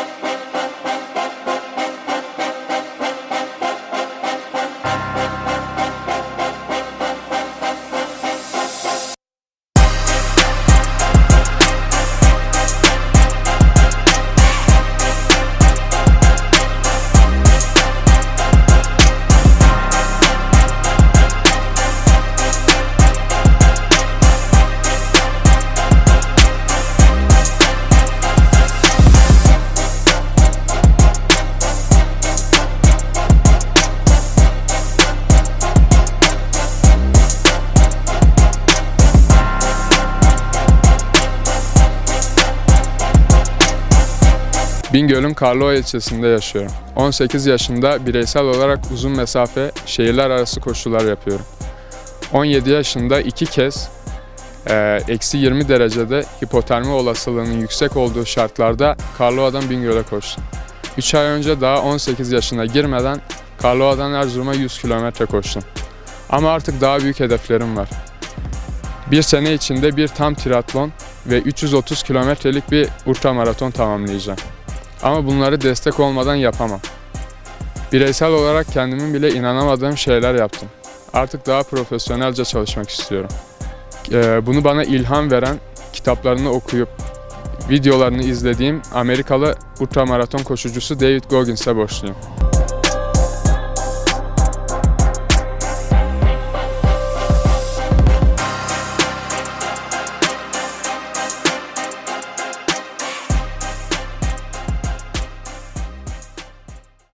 Yeah. Bingöl'ün Karlova ilçesinde yaşıyorum. 18 yaşında bireysel olarak uzun mesafe şehirler arası koşular yapıyorum. 17 yaşında iki kez e, eksi 20 derecede hipotermi olasılığının yüksek olduğu şartlarda Karlova'dan Bingöl'e koştum. 3 ay önce daha 18 yaşına girmeden Karlova'dan Erzurum'a 100 kilometre koştum. Ama artık daha büyük hedeflerim var. Bir sene içinde bir tam triatlon ve 330 kilometrelik bir ultramaraton tamamlayacağım. Ama bunları destek olmadan yapamam. Bireysel olarak kendimin bile inanamadığım şeyler yaptım. Artık daha profesyonelce çalışmak istiyorum. Ee, Bunu bana ilham veren kitaplarını okuyup videolarını izlediğim Amerikalı ultramaraton koşucusu David Goggins'e borçluyum.